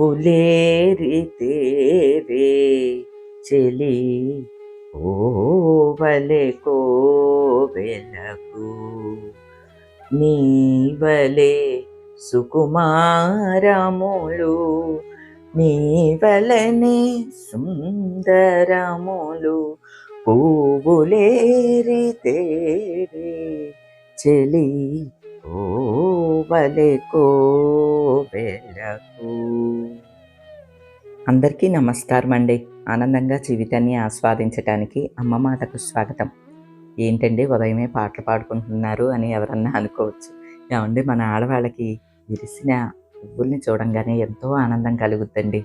పువ్వులేరితేవే చెలి ఓవలె కోవెలకు. నీవలే సుకుమారములు నీవలనే సుందరములు. పువ్వులేరితేవే చెలి ఓవలె కోవెలకు. అందరికీ నమస్కారం అండి ఆనందంగా జీవితాన్ని ఆస్వాదించటానికి అమ్మ మాటకు స్వాగతం. ఏంటండి ఉదయమే పాటలు పాడుకుంటున్నారు అని ఎవరన్నా అనుకోవచ్చు. ఏమండి మన ఆడవాళ్ళకి విరిసిన పువ్వుల్ని చూడంగానే ఎంతో ఆనందం కలుగుద్దండి.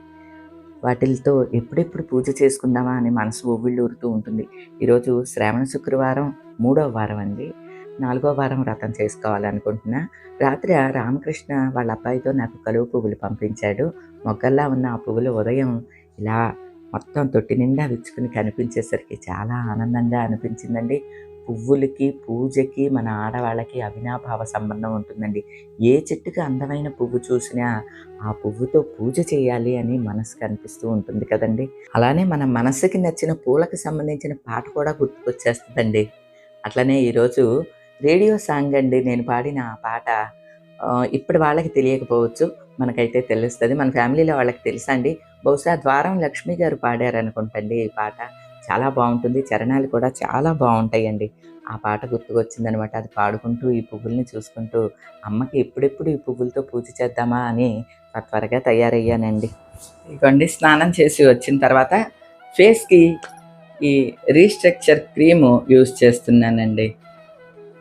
వాటితో ఎప్పుడెప్పుడు పూజ చేసుకుందామా అని మనసు ఊవిళ్ళూరుతూ ఉంటుంది. ఈరోజు శ్రావణ శుక్రవారం మూడవ వారం అండి. నాలుగో వారం వ్రతం చేసుకోవాలనుకుంటున్నా. రాత్రి రామకృష్ణ వాళ్ళ అబ్బాయితో నాకు కలువు పువ్వులు పంపించాడు. మొగ్గల్లా ఉన్న ఆ పువ్వులు ఉదయం ఇలా మొత్తం తొట్టి నిండా విచ్చుకుని కనిపించేసరికి చాలా ఆనందంగా అనిపించిందండి. పువ్వులకి పూజకి మన ఆడవాళ్ళకి అవినాభావ సంబంధం ఉంటుందండి. ఏ చెట్టుకి అందమైన పువ్వు చూసినా ఆ పువ్వుతో పూజ చేయాలి అని మనసుకు అనిపిస్తూ ఉంటుంది కదండి. అలానే మన మనసుకి నచ్చిన పూలకు సంబంధించిన పాట కూడా గుర్తుకొచ్చేస్తుందండి. అట్లనే ఈరోజు రేడియో సాంగ్ అండి. నేను పాడిన ఆ పాట ఇప్పుడు వాళ్ళకి తెలియకపోవచ్చు మనకైతే తెలుస్తుంది. మన ఫ్యామిలీలో వాళ్ళకి తెలుసా అండి బహుశా ద్వారం లక్ష్మి గారు పాడారనుకుంటండి ఈ పాట. చాలా బాగుంటుంది. చరణాలు కూడా చాలా బాగుంటాయండి. ఆ పాట గుర్తుకొచ్చిందనమాట. అది పాడుకుంటూ ఈ పువ్వుల్ని చూసుకుంటూ అమ్మకి ఎప్పుడెప్పుడు ఈ పువ్వులతో పూజ చేద్దామా అని త్వరగా తయారయ్యానండి. ఇదిగోండి స్నానం చేసి వచ్చిన తర్వాత ఫేస్కి ఈ రీస్ట్రక్చర్ క్రీము యూస్ చేస్తున్నానండి.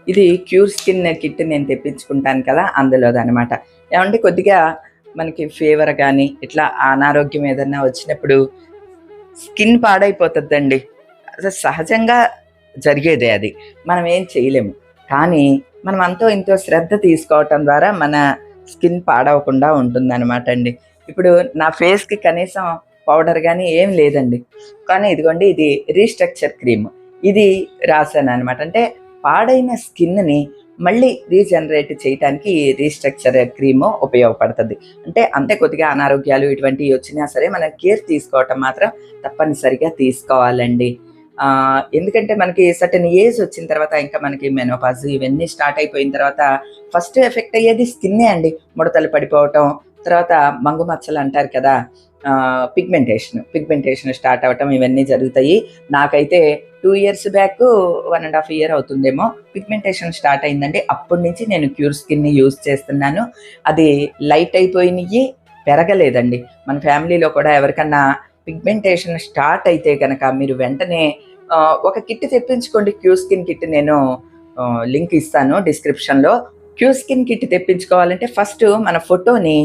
ఇది క్యూర్ స్కిన్ కిట్ నేను తెప్పించుకుంటాను కదా అందులోదనమాట ఏమంటే కొద్దిగా మనకి ఫీవర్ కానీ ఇట్లా అనారోగ్యం ఏదన్నా వచ్చినప్పుడు స్కిన్ పాడైపోతుందండి. అసలు సహజంగా జరిగేదే అది. మనం ఏం చేయలేము. కానీ మనం అంతో ఇంతో శ్రద్ధ తీసుకోవటం ద్వారా మన స్కిన్ పాడవకుండా ఉంటుందన్నమాట అండి. ఇప్పుడు నా ఫేస్కి కనీసం పౌడర్ కానీ ఏం లేదండి. కానీ ఇదిగోండి ఇది రీస్ట్రక్చర్ క్రీమ్. ఇది రాశాను అనమాట అంటే పాడైన స్కిన్ని మళ్ళీ రీజనరేట్ చేయడానికి రీస్ట్రక్చర్ క్రీమ్ ఉపయోగపడుతుంది. అంటే అంతే కొద్దిగా అనారోగ్యాలు ఇటువంటివి వచ్చినా సరే మనం కేర్ తీసుకోవటం మాత్రం తప్పనిసరిగా తీసుకోవాలండి. ఎందుకంటే మనకి సర్టన్ ఏజ్ వచ్చిన తర్వాత ఇంకా మనకి మెనోపాజ్ ఇవన్నీ స్టార్ట్ అయిపోయిన తర్వాత ఫస్ట్ ఎఫెక్ట్ అయ్యేది స్కిన్నే అండి. ముడతలు పడిపోవటం తర్వాత మంగు మచ్చలు అంటారు కదా పిగ్మెంటేషన్ పిగ్మెంటేషన్ స్టార్ట్ అవ్వటం ఇవన్నీ జరుగుతాయి. నాకైతే two years back one and half year అవుతుందేమో పిగ్మెంటేషన్ స్టార్ట్ అయిందండి. అప్పటి నుంచి నేను క్యూర్ స్కిన్ని యూజ్ చేస్తున్నాను. అది లైట్ అయిపోయినాయి పెరగలేదండి. మన ఫ్యామిలీలో కూడా ఎవరికన్నా పిగ్మెంటేషన్ స్టార్ట్ అయితే కనుక మీరు వెంటనే ఒక కిట్ తెప్పించుకోండి. క్యూ స్కిన్ కిట్ నేను లింక్ ఇస్తాను డిస్క్రిప్షన్లో క్యూ స్కిన్ కిట్ తెప్పించుకోవాలంటే ఫస్ట్ మన ఫోటోని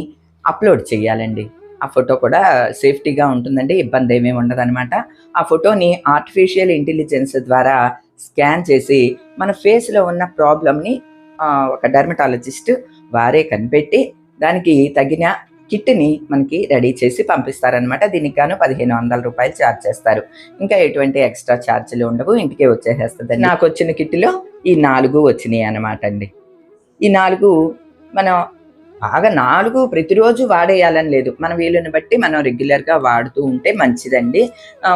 అప్లోడ్ చేయాలండి. ఆ ఫోటో కూడా సేఫ్టీగా ఉంటుందండి ఇబ్బంది ఏమీ ఉండదనమాట ఆ ఫోటోని ఆర్టిఫిషియల్ ఇంటెలిజెన్స్ ద్వారా స్కాన్ చేసి మన ఫేస్లో ఉన్న ప్రాబ్లమ్ని ఒక డర్మటాలజిస్ట్ వారే కనిపెట్టి దానికి తగిన కిట్ని మనకి రెడీ చేసి పంపిస్తారనమాట దీనికి గాను పదిహేను వందల రూపాయలు ఛార్జ్ చేస్తారు. ఇంకా ఎటువంటి ఎక్స్ట్రా ఛార్జీలు ఉండవు ఇంటికే వచ్చేసేస్తుంది నాకు వచ్చిన కిట్లో ఈ నాలుగు వచ్చినాయి అనమాట అండి. ఈ నాలుగు మనం బాగా నాలుగు ప్రతిరోజు వాడేయాలని లేదు. మన వీలుని బట్టి మనం రెగ్యులర్గా వాడుతూ ఉంటే మంచిదండి.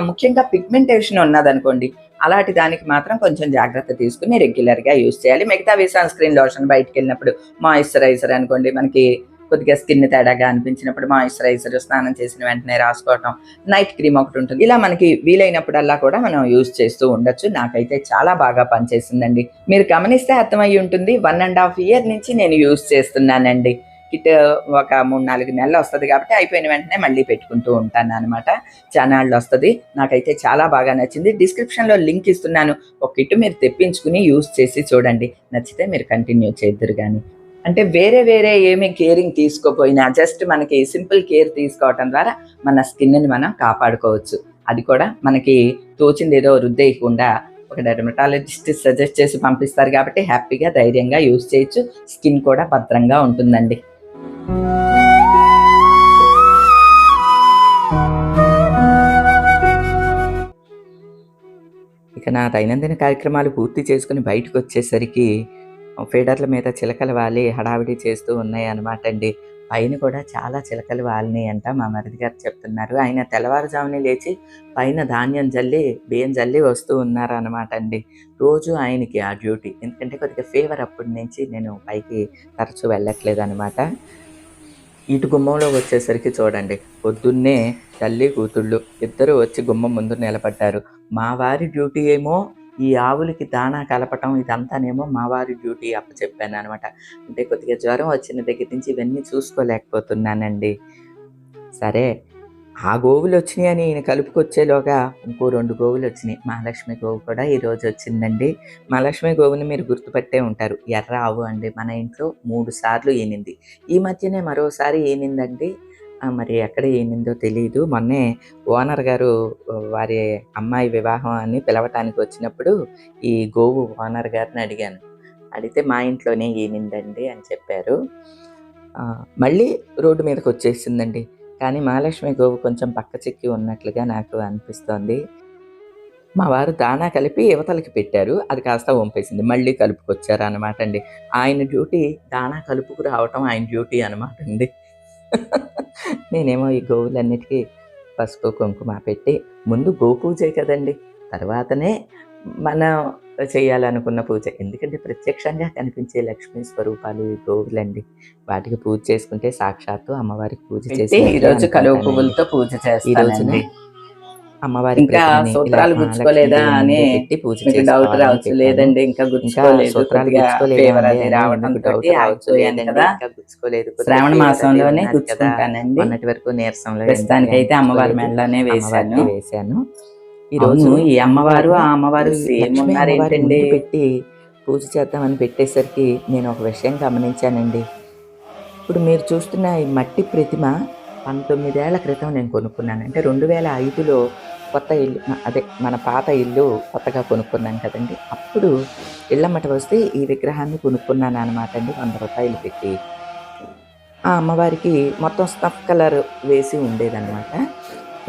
ముఖ్యంగా పిగ్మెంటేషన్ ఉన్నదనుకోండి అలాంటి దానికి మాత్రం కొంచెం జాగ్రత్త తీసుకుని రెగ్యులర్గా యూజ్ చేయాలి. మిగతావి సన్ స్క్రీన్ లోషన్ బయటకు వెళ్ళినప్పుడు మాయిశ్చరైజర్ అనుకోండి మనకి కొద్దిగా స్కిన్ తేడాగా అనిపించినప్పుడు మాయిశ్చరైజర్ స్నానం చేసిన వెంటనే రాసుకోవటం నైట్ క్రీమ్ ఒకటి ఉంటుంది. ఇలా మనకి వీలైనప్పుడల్లా కూడా మనం యూజ్ చేస్తూ ఉండొచ్చు. నాకైతే చాలా బాగా పనిచేసిందండి. మీరు గమనిస్తే అర్థమయ్యి ఉంటుంది వన్ అండ్ హాఫ్ ఇయర్ నుంచి నేను యూజ్ చేస్తున్నానండి. కిట్ ఒక మూడు నాలుగు నెలలు వస్తుంది కాబట్టి అయిపోయిన వెంటనే మళ్ళీ పెట్టుకుంటూ ఉంటాను అనమాట ఛానళ్ళు వస్తుంది. నాకైతే చాలా బాగా నచ్చింది. డిస్క్రిప్షన్లో లింక్ ఇస్తున్నాను. ఒక కిట్ మీరు తెప్పించుకుని యూస్ చేసి చూడండి. నచ్చితే మీరు కంటిన్యూ చేద్దరు కానీ అంటే వేరే వేరే ఏమీ కేరింగ్ తీసుకోపోయినా జస్ట్ మనకి సింపుల్ కేర్ తీసుకోవటం ద్వారా మన స్కిన్ని మనం కాపాడుకోవచ్చు. అది కూడా మనకి తోచింది ఏదో రుద్దేయకుండా ఒక డెర్మటాలజిస్ట్ సజెస్ట్ చేసి పంపిస్తారు కాబట్టి హ్యాపీగా ధైర్యంగా యూజ్ చేయొచ్చు. స్కిన్ కూడా భద్రంగా ఉంటుందండి. ఇక నా దైనందిన కార్యక్రమాలు పూర్తి చేసుకుని బయటకు వచ్చేసరికి ఫీడర్ల మీద చిలకలు వాలి హడావిడి చేస్తూ ఉన్నాయి అనమాట అండి. పైన కూడా చాలా చిలకలు వాలినాయి అంట మా మరిది గారు చెప్తున్నారు. ఆయన తెల్లవారుజామునే లేచి పైన ధాన్యం జల్లి బియ్యం జల్లి వస్తూ ఉన్నారు అనమాట అండి. రోజు ఆయనకి ఆ డ్యూటీ. ఎందుకంటే కొద్దిగా ఫీవర్ అప్పటి నుంచి నేను పైకి తరచూ వెళ్ళట్లేదు అనమాట ఇటు గుమ్మంలో వచ్చేసరికి చూడండి పొద్దున్నే తల్లి కూతుళ్ళు ఇద్దరు వచ్చి గుమ్మం ముందు నిలబడ్డారు. మా వారి డ్యూటీ ఏమో ఈ ఆవులకి దాణా కలపటం ఇదంతానేమో మా వారి డ్యూటీ అప్పచెప్పాను అనమాట అంటే కొద్దిగా జ్వరం వచ్చిన దగ్గర నుంచి ఇవన్నీ చూసుకోలేకపోతున్నానండి. సరే ఆ గోవులు వచ్చినాయి అని ఈయన కలుపుకొచ్చేలోగా ఇంకో రెండు గోవులు వచ్చినాయి. మహాలక్ష్మి గోవు కూడా ఈరోజు వచ్చిందండి. మహాలక్ష్మి గోవుని మీరు గుర్తుపట్టే ఉంటారు. ఎర్ర ఆవు అండి. మన ఇంట్లో మూడు సార్లు ఈనింది. ఈ మధ్యనే మరోసారి ఈనిందండి. మరి ఎక్కడ ఈనిందో తెలియదు మొన్నే ఓనర్ గారు వారి అమ్మాయి వివాహం అని పిలవటానికి వచ్చినప్పుడు ఈ గోవు ఓనర్ గారిని అడిగాను. అడిగితే మా ఇంట్లోనే ఈనిందండి అని చెప్పారు. మళ్ళీ రోడ్డు మీదకి వచ్చేసిందండి. కానీ మహాలక్ష్మి గోవు కొంచెం పక్క చిక్కి ఉన్నట్లుగా నాకు అనిపిస్తోంది. మా వారు దానా కలిపి యువతలకి పెట్టారు. అది కాస్త వంపేసింది. మళ్ళీ కలుపుకొచ్చారు అనమాట అండి. ఆయన డ్యూటీ దానా కలుపుకు రావటం ఆయన డ్యూటీ అనమాట అండి. నేనేమో ఈ గోవులన్నిటికీ పసుపు కుంకుమ పెట్టి ముందు గోపూజే కదండి. తర్వాతనే మనం చేయాలనుకున్న పూజ. ఎందుకంటే ప్రత్యక్షంగా కనిపించే లక్ష్మీ స్వరూపాలు గోవులండి వాటికి పూజ చేసుకుంటే సాక్షాత్తు అమ్మవారికి పూజ చేసి ఈ రోజు కలువ పువ్వులతో పూజ చేస్తానండి. అమ్మవారి ఇంకా సూత్రాలు గుచ్చుకోలేదా అని పెట్టి పూజ డౌట్ రావచ్చు. లేదండి ఇంకా గుచ్చుకోలేదు శ్రావణ మాసంలోనే. గుచ్చుకుంటానండి. మొన్నటి వరకు నీరసంలో ప్రస్తుతానికి అయితే అమ్మవారి. మెడలోనే అమ్మవారికి వేశాను. ఈ రోజు ఈ అమ్మవారు ఆ అమ్మవారు సేమ్ ఉన్నారు ఏంటండి పెట్టి పూజ చేద్దామని పెట్టేసరికి నేను ఒక విషయం గమనించానండి. ఇప్పుడు మీరు చూస్తున్న ఈ మట్టి ప్రతిమ పంతొమ్మిదేళ్ళ క్రితం నేను కొనుక్కున్నాను. అంటే రెండు వేల ఐదులో కొత్త ఇల్లు అదే మన పాత ఇల్లు కొత్తగా కొనుక్కున్నాను కదండి. అప్పుడు ఇళ్ళమ్మట వస్తే ఈ విగ్రహాన్ని కొనుక్కున్నాను అనమాట అండి వంద రూపాయలు పెట్టి. ఆ అమ్మవారికి మొత్తం స్నఫ్ కలర్ వేసి ఉండేదన్నమాట.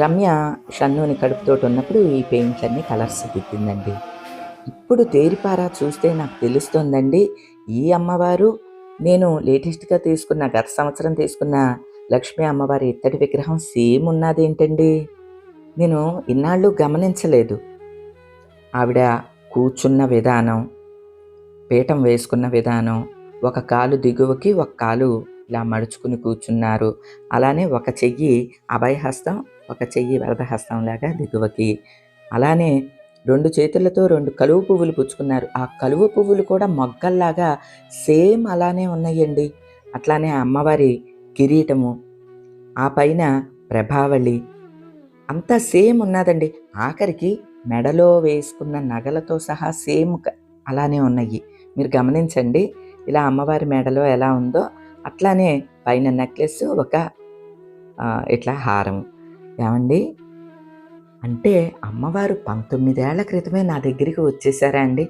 రమ్య షన్నుని కడుపుతోటి ఉన్నప్పుడు ఈ పెయింట్లన్నీ కలర్స్ దిద్దిందండి ఇప్పుడు తేరిపారా చూస్తే నాకు తెలుస్తోందండి ఈ అమ్మవారు నేను లేటెస్ట్గా తీసుకున్న గత సంవత్సరం తీసుకున్న లక్ష్మీ అమ్మవారి ఇత్తడి విగ్రహం సేమ్ ఉన్నదేంటండి? నేను ఇన్నాళ్ళు గమనించలేదు. ఆవిడ కూర్చున్న విధానం పీఠం వేసుకున్న విధానం ఒక కాలు దిగువకి ఒక కాలు ఇలా మడుచుకుని కూర్చున్నారు. అలానే ఒక చెయ్యి అభయహస్తం ఒక చెయ్యి వరదహస్తంలాగా దిగువకి. అలానే రెండు చేతులతో రెండు కలువ పువ్వులు పుచ్చుకున్నారు. ఆ కలువ పువ్వులు కూడా మొగ్గల్లాగా సేమ్ అలానే ఉన్నాయండి. అట్లానే ఆ అమ్మవారి కిరీటము ఆ పైన ప్రభావళి అంతా సేమ్ ఉన్నదండి. ఆఖరికి మెడలో వేసుకున్న నగలతో సహా సేమ్ అలానే ఉన్నాయి. మీరు గమనించండి ఇలా అమ్మవారి మెడలో ఎలా ఉందో. అట్లానే పైన నెక్లెస్ ఒక ఇట్లా హారం ఏమండి? అంటే అమ్మవారు పంతొమ్మిదేళ్ళ క్రితమే నా దగ్గరికి వచ్చేసారా అండి?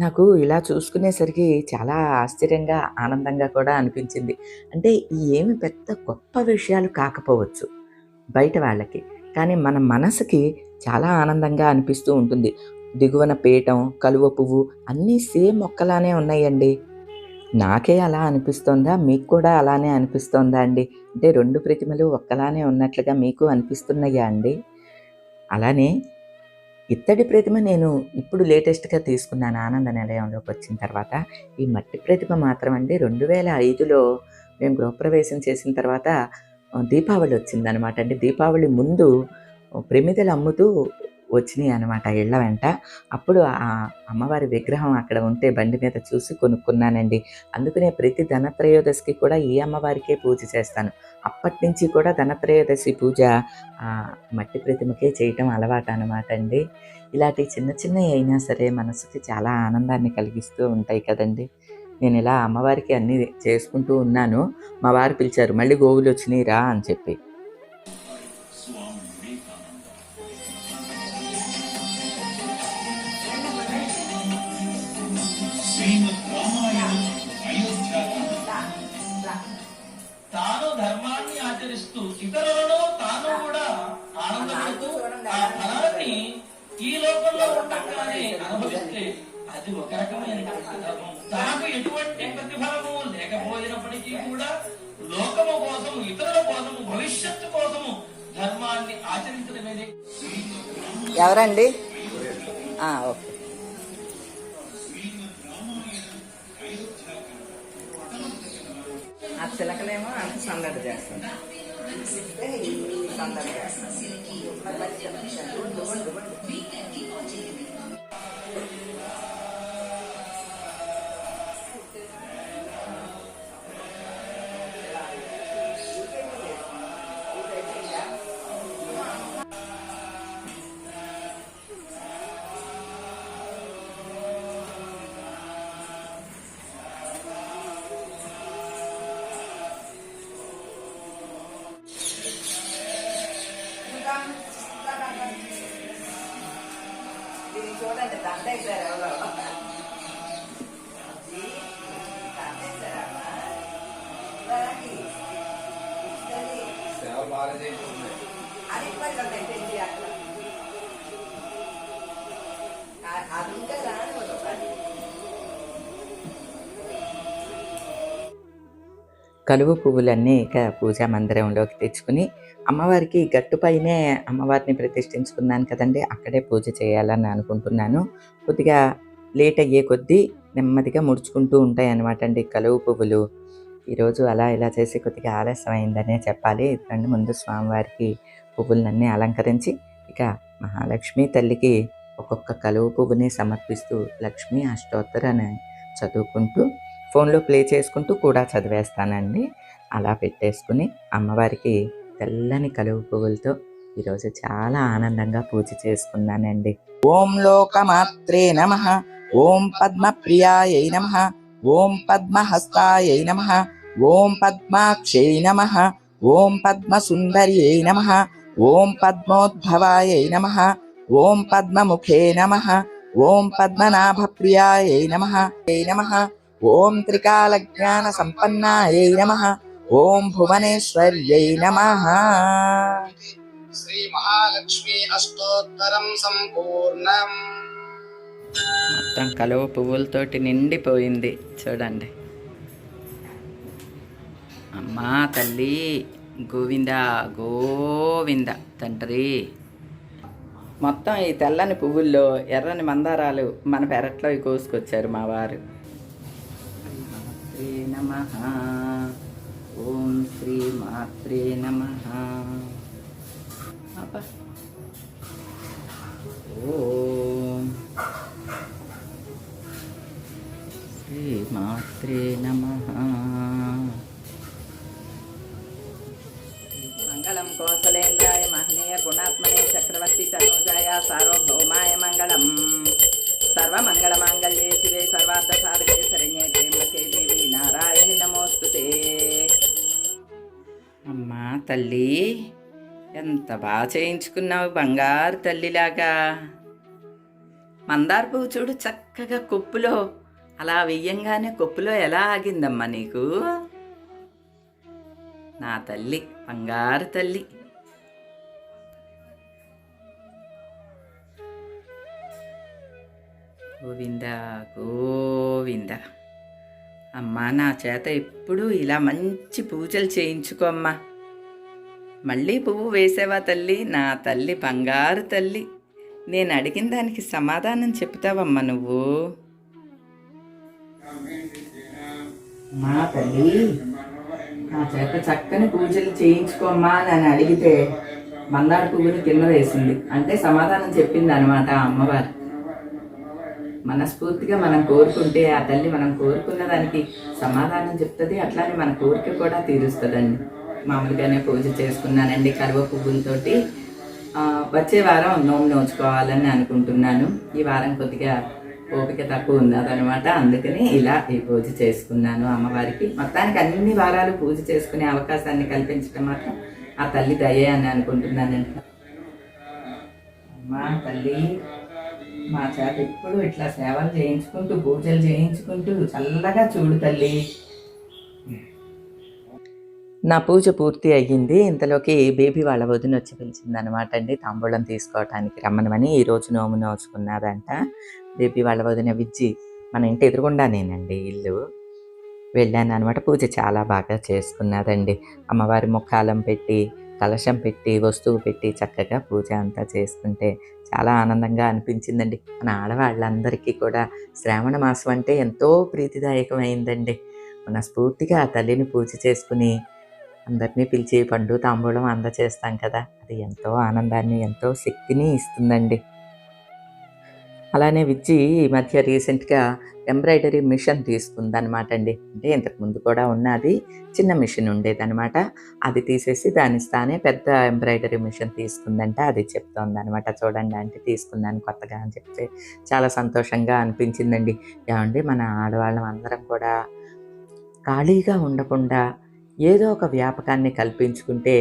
నాకు ఇలా చూసుకునేసరికి చాలా ఆశ్చర్యంగా ఆనందంగా కూడా అనిపించింది. అంటే ఏమి పెద్ద గొప్ప విషయాలు కాకపోవచ్చు బయట వాళ్ళకి. కానీ మన మనసుకి చాలా ఆనందంగా అనిపిస్తూ ఉంటుంది. దిగువన పీఠం కలువ పువ్వు అన్నీ సేమ్ మొక్కలానే ఉన్నాయండి. నాకే అలా అనిపిస్తోందా? మీకు కూడా అలానే అనిపిస్తోందా అండి? అంటే రెండు ప్రతిమలు ఒక్కలానే ఉన్నట్లుగా మీకు అనిపిస్తున్నాయా అండి? అలానే ఇత్తడి ప్రతిమ నేను ఇప్పుడు లేటెస్ట్గా తీసుకున్నాను ఆనంద నిలయంలోకి వచ్చిన తర్వాత ఈ మట్టి ప్రతిమ మాత్రం అండి రెండు వేల ఐదులో మేము గృహప్రవేశం చేసిన తర్వాత దీపావళి వచ్చిందనమాట అండి. దీపావళి ముందు ప్రమిదలు అమ్ముతూ వచ్చినాయి అనమాట ఇళ్ళ వెంట. అప్పుడు ఆ అమ్మవారి విగ్రహం అక్కడ ఉంటే బండి మీద చూసి కొనుక్కున్నానండి. అందుకనే ప్రతి ధనత్రయోదశికి కూడా ఈ అమ్మవారికే పూజ చేస్తాను. అప్పటి నుంచి కూడా ధనత్రయోదశి పూజ మట్టి ప్రతిమకే చేయటం అలవాటు అనమాట అండి. ఇలాంటి చిన్న చిన్నవి అయినా సరే మనసుకి చాలా ఆనందాన్ని కలిగిస్తూ ఉంటాయి కదండి. నేను ఇలా అమ్మవారికి అన్నీ చేసుకుంటూ ఉన్నాను. మా వారు పిలిచారు మళ్ళీ గోవులు వచ్చినాయి రా అని చెప్పి. ఆనందపడుతూ ఈ లోకంలో ఉండగానే అనుభవిస్తే అది ఒక రకమైన తనకు ఎటువంటి ప్రతిఫలము లేకపోయినప్పటికీ కూడా లోకము కోసము ఇతరుల కోసము భవిష్యత్తు కోసము ధర్మాన్ని ఆచరించడమేది ఎవరండి? ఆ, ఓకే. ఆ చిలకలేమో అంత సందడి చేస్తాను సందడి చేస్తాను దీన్ని కలువ పువ్వులన్నీ ఇక పూజా మందిరంలోకి తెచ్చుకుని అమ్మవారికి గట్టుపైనే అమ్మవారిని ప్రతిష్ఠించుకున్నాను కదండి అక్కడే పూజ చేయాలని అనుకుంటున్నాను. కొద్దిగా లేట్ అయ్యే కొద్దీ నెమ్మదిగా ముడుచుకుంటూ ఉంటాయి అనమాట అండి కలువ పువ్వులు. ఈరోజు అలా ఇలా చేసి కొద్దిగా ఆలస్యం అయిందనే చెప్పాలి. ఎందుకంటే ముందు స్వామివారికి పువ్వులన్నీ అలంకరించి ఇక మహాలక్ష్మి తల్లికి ఒక్కొక్క కలువ పువ్వుని సమర్పిస్తూ లక్ష్మి అష్టోత్తరాన్ని చదువుకుంటూ ఫోన్లో ప్లే చేసుకుంటూ కూడా చదివేస్తానండి. అలా పెట్టేసుకుని అమ్మవారికి తెల్లని కలువ పువ్వులతో ఈరోజు చాలా ఆనందంగా పూజ చేసుకున్నానండి. ఓం లోకమాత్రే నమ. ఓం పద్మ ప్రియాయ నమ. ఓం పద్మహస్తాయ నమ. ఓం పద్మాక్షై నమ. ఓం పద్మసుందర్యై నమ. ఓం పద్మోద్భవాయై నమ. ఓం పద్మముఖే నమ. ఓం పద్మనాభప్రియాయై నమ. నమ. ఓం త్రికాలజ్ఞాన సంపన్నాయై నమ. ఓం భువనేశ్వర్యై నమ. శ్రీ మహాలక్ష్మి అష్టోత్తరం సంపూర్ణం. మొత్తం కలువ పువ్వులతోటి నిండిపోయింది. చూడండి. అమ్మా తల్లి గోవింద గోవింద తండ్రి. మొత్తం ఈ తెల్లని పువ్వుల్లో ఎర్రని మందారాలు మన పెరట్లో కోసుకొచ్చారు మా వారు. శ్రీ నమ. ఓం శ్రీ మాత్రే నమ. ఓం శ్రీమాత్రే నమ. మంగళం కోసలేంద్రాయ ఎంత బాగా చేయించుకున్నావు బంగారు తల్లిలాగా. మందార పువ్వు చూడు చక్కగా కొప్పులో అలా వెయ్యంగానే కొప్పులో ఎలా ఆగిందమ్మా నీకు? నా తల్లి బంగారు తల్లి. గోవింద గోవింద. అమ్మా నా చేత ఎప్పుడూ ఇలా మంచి పూజలు చేయించుకోమ్మా. మళ్ళీ పువ్వు వేసావా తల్లి? నా తల్లి బంగారు తల్లి. నేను అడిగిన దానికి సమాధానం చెప్తావమ్మా నువ్వు. మా తల్లి నా చేత చక్కని పూజలు చేయించుకోమ్మా అని అడిగితే మందార పువ్వుని కింద వేసింది. అంటే సమాధానం చెప్పింది అనమాట ఆ అమ్మవారు. మనస్ఫూర్తిగా మనం కోరుకుంటే ఆ తల్లి మనం కోరుకున్న దానికి సమాధానం చెప్తుంది. అట్లానే మన కోరిక కూడా తీరుస్తుందండి. మామూలుగానే పూజ చేసుకున్నానండి కరువ పువ్వులతో వచ్చే వారం నోము నోచుకోవాలని అనుకుంటున్నాను. ఈ వారం కొద్దిగా ఓపిక తక్కువ ఉన్నదనమాట అందుకని ఇలా ఈ పూజ చేసుకున్నాను అమ్మవారికి. మొత్తానికి అన్ని వారాలు పూజ చేసుకునే అవకాశాన్ని కల్పించడం మాత్రం ఆ తల్లి దయే అని అనుకుంటున్నానండి. అమ్మా తల్లి మా చేత ఎప్పుడు ఇట్లా సేవలు చేయించుకుంటూ పూజలు చేయించుకుంటూ చల్లగా చూడు తల్లి. నా పూజ పూర్తి అయ్యింది. ఇంతలోకి బేబీ వాళ్ళ వదిన వచ్చి పిలిచిందనమాట అండి. తాంబూలం తీసుకోవటానికి రమ్మనమని ఈ రోజు నోము నోచుకున్నారంట. బేబీ వాళ్ళ వదిన విజ్జి మన ఇంటి ఎదురుగుండానేనండి ఇల్లు. వెళ్ళాను అనమాట పూజ చాలా బాగా చేసుకున్నదండి. అమ్మవారి ముఖాలం పెట్టి కలశం పెట్టి వస్తువు పెట్టి చక్కగా పూజ అంతా చేసుకుంటే చాలా ఆనందంగా అనిపించిందండి. మన ఆడవాళ్ళందరికీ కూడా శ్రావణ మాసం అంటే ఎంతో ప్రీతిదాయకమైందండి. మనస్ఫూర్తిగా ఆ తల్లిని పూజ చేసుకుని అందరినీ పిలిచి పండు తాంబూలం అందచేస్తాం కదా. అది ఎంతో ఆనందాన్ని ఎంతో శక్తిని ఇస్తుందండి. అలానే విజ్జి ఈ మధ్య రీసెంట్గా ఎంబ్రాయిడరీ మిషన్ తీసుకుందనమాట అండి అంటే ఇంతకు ముందు కూడా ఉన్నది చిన్న మిషన్ ఉండేదనమాట అది తీసేసి దాని స్థానే పెద్ద ఎంబ్రాయిడరీ మిషన్ తీసుకుందంట అది చెప్తోందనమాట చూడండి అంటే తీసుకున్నాను కొత్తగా అని చెప్తే చాలా సంతోషంగా అనిపించిందండి. ఏమండి మన ఆడవాళ్ళం అందరం కూడా ఖాళీగా ఉండకుండా ఏదో ఒక వ్యాపకాన్ని కల్పించుకుంటే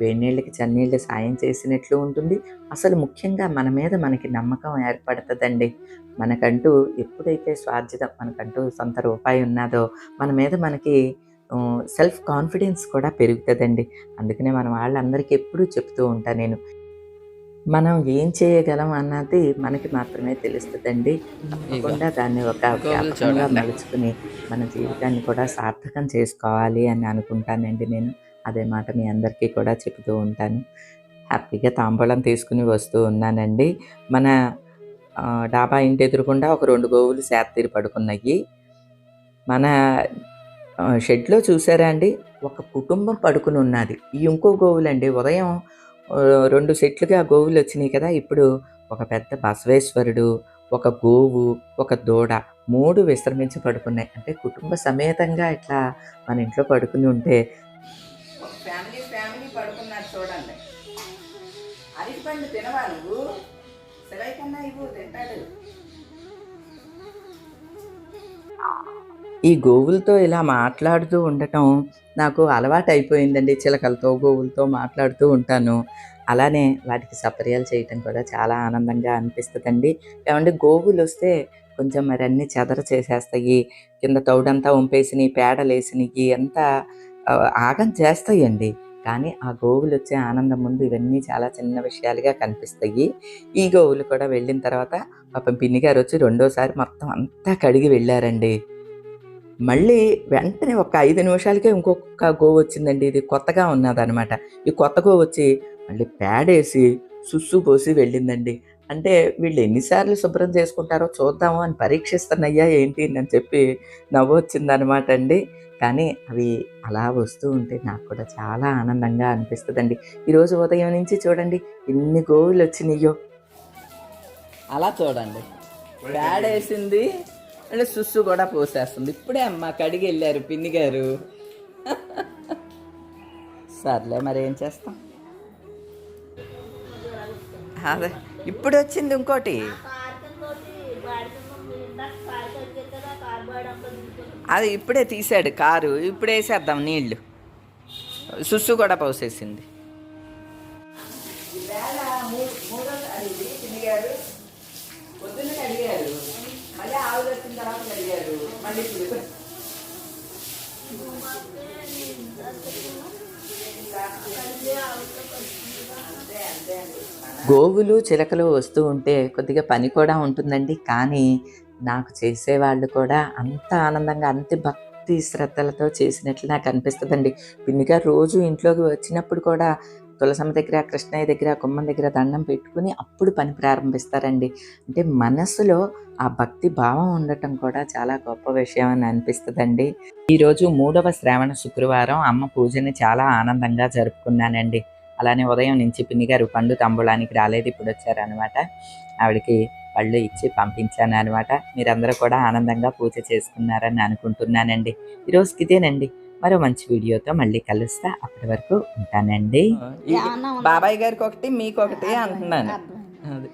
వేణీళ్ళకి చన్నీళ్ళు సాయం చేసినట్లు ఉంటుంది. అసలు ముఖ్యంగా మన మీద మనకి నమ్మకం ఏర్పడుతుందండి. మనకంటూ ఎప్పుడైతే స్వార్థితం మనకంటూ సొంత రూపాయి ఉన్నదో మన మీద మనకి సెల్ఫ్ కాన్ఫిడెన్స్ కూడా పెరుగుతుందండి. అందుకనే మన వాళ్ళందరికీ ఎప్పుడూ చెప్తూ ఉంటాను నేను. మనం ఏం చేయగలం అన్నది మనకి మాత్రమే తెలుస్తుందండి. తప్పకుండా దాన్ని ఒక వ్యాపకంగా మలుచుకుని మన జీవితాన్ని కూడా సార్థకం చేసుకోవాలి అని అనుకుంటానండి నేను. అదే మాట మీ అందరికీ కూడా చెబుతూ ఉంటాను. హ్యాపీగా తాంబూలం తీసుకుని వస్తూ ఉన్నానండి. మన డాబా ఇంటి ఎదురుకుండా ఒక రెండు గోవులు సేత్తీరు పడుకున్నాయి. మన షెడ్లో చూసారా అండి? ఒక కుటుంబం పడుకుని ఉన్నది. ఈ ఇంకో గోవులండి ఉదయం రెండు సెట్లుగా గోవులు వచ్చినాయి కదా. ఇప్పుడు ఒక పెద్ద బసవేశ్వరుడు ఒక గోవు ఒక దూడ మూడు విశ్రమించి పడుకున్నాయి. అంటే కుటుంబ సమేతంగా ఇట్లా మన ఇంట్లో పడుకుని ఉంటే ఫ్యామిలీ ఫ్యామిలీ పడుకున్నారు చూడండి. అరటి పండు తినవా నువ్వు సెలవు కన్నా ఇవ్వు తింటాడు ఈ గోవులతో ఇలా మాట్లాడుతూ ఉండటం నాకు అలవాటు అయిపోయిందండి చిలకలతో గోవులతో మాట్లాడుతూ ఉంటాను. అలానే వాటికి సపర్యాలు చేయటం కూడా చాలా ఆనందంగా అనిపిస్తుందండి. ఏమంటే గోవులు వస్తే కొంచెం మరి అన్ని చెదర చేసేస్తాయి కింద తౌడంతా వంపేసినవి పేడలేసినవి అంతా ఆగం చేస్తాయండి. కానీ ఆ గోవులు వచ్చే ఆనందం ముందు ఇవన్నీ చాలా చిన్న విషయాలుగా కనిపిస్తాయి. ఈ గోవులు కూడా వెళ్ళిన తర్వాత పాపం పిన్ని గారు వచ్చి రెండోసారి మొత్తం అంతా కడిగి వెళ్ళారండి. మళ్ళీ వెంటనే ఒక ఐదు నిమిషాలకే ఇంకొక గోవు వచ్చిందండి. ఇది కొత్తగా ఉన్నదనమాట ఈ కొత్త గోవు వచ్చి మళ్ళీ పేడేసి సుస్సు పోసి వెళ్ళిందండి. అంటే వీళ్ళు ఎన్నిసార్లు శుభ్రం చేసుకుంటారో చూద్దాము అని పరీక్షిస్తున్నాయ్యా ఏంటి అని చెప్పి నవ్వు వచ్చిందనమాట అండి. కానీ అవి అలా వస్తూ ఉంటే నాకు కూడా చాలా ఆనందంగా అనిపిస్తుందండి. ఈరోజు ఉదయం నుంచి చూడండి ఎన్ని గోవులు వచ్చినాయో. అలా చూడండి. వేసింది అంటే సుస్సు కూడా పోసేస్తుంది. ఇప్పుడే అమ్మ కడిగి వెళ్ళారు పిన్ని గారు సర్లే మరి ఏం చేస్తాం? అదే ఇప్పుడు వచ్చింది ఇంకోటి. అది ఇప్పుడే తీసాడు కారు. ఇప్పుడు వేసేద్దాం నీళ్ళు సుస్సు కూడా పోసేసింది పొద్దున్న కడిగారు మళ్ళీ ఆవులు వచ్చిన తర్వాత కడిగారు మళ్ళీ ఇప్పుడు గోవులు చిలకలు వస్తూ ఉంటే కొద్దిగా పని కూడా ఉంటుందండి. కానీ నాకు చేసేవాళ్ళు కూడా అంత ఆనందంగా అంత భక్తి శ్రద్ధలతో చేసినట్లు నాకు అనిపిస్తుందండి. పిన్నిగా రోజు ఇంట్లోకి వచ్చినప్పుడు కూడా తులసమ్మ దగ్గర కృష్ణయ్య దగ్గర కుమ్మం దగ్గర దండం పెట్టుకుని అప్పుడు పని ప్రారంభిస్తారండి. అంటే మనసులో ఆ భక్తి భావం ఉండటం కూడా చాలా గొప్ప విషయం అని అనిపిస్తుందండి. ఈరోజు మూడవ శ్రావణ శుక్రవారం. అమ్మ పూజని చాలా ఆనందంగా జరుపుకున్నానండి. అలానే ఉదయం నుంచి పిన్ని గారు పండు తంబులానికి రాలేదు ఇప్పుడు వచ్చారనమాట ఆవిడకి పళ్ళు ఇచ్చి పంపించాను అనమాట మీరందరూ కూడా ఆనందంగా పూజ చేసుకున్నారని అనుకుంటున్నానండి. ఈరోజుకి ఇదేనండి. మరో మంచి వీడియోతో మళ్ళీ కలుస్తా. అప్పటి వరకు ఉంటానండి. బాబాయ్ గారికి ఒకటి మీకు ఒకటి అంటున్నాను అదే.